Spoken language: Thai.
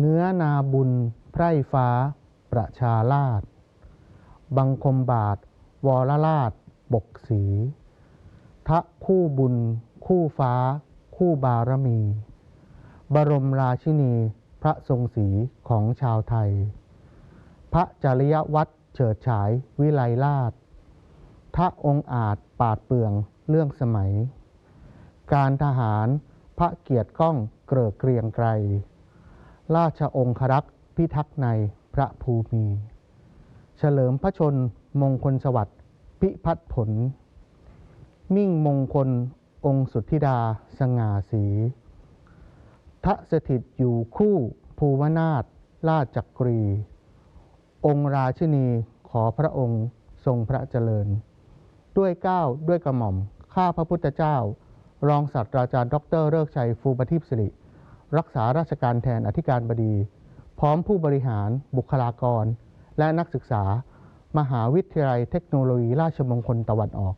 เนื้อนาบุญ ไพร่ฟ้า ประชาลาดบังคมบาท วรลาดบกสีทะคู่บุญ คู่ฟ้า คู่บารมี บรมราชินีพระทรงศรีของชาวไทย พระจริยวัตรเฉิดฉายวิไลลาศทะองค์อาจปาดเปืองเรื่องสมัย การทหารพระเกียรติก้องเกริกเกรียงไกร ราชองครักษ์พิทักษ์ในพระภูมิ เฉลิมพระชนมงคลสวัสดิ์พิพัฒน์ผล มิ่งมงคลองค์สุทธิดาสง่าสีทะสถิตอยู่คู่ภูวนาถราชจักรี องค์ราชินีขอพระองค์ทรงพระเจริญ ด้วยก้าวด้วยกระหม่อม ข้าพระพุทธเจ้ารองศาสตราจารย์ ดรเลิกชัยฟูปทิพสิริ รักษาราชการแทนอธิการบดี พร้อมผู้บริหารบุคลากร และนักศึกษา มหาวิทยาลัยเทคโนโลยีราชมงคลตะวันออก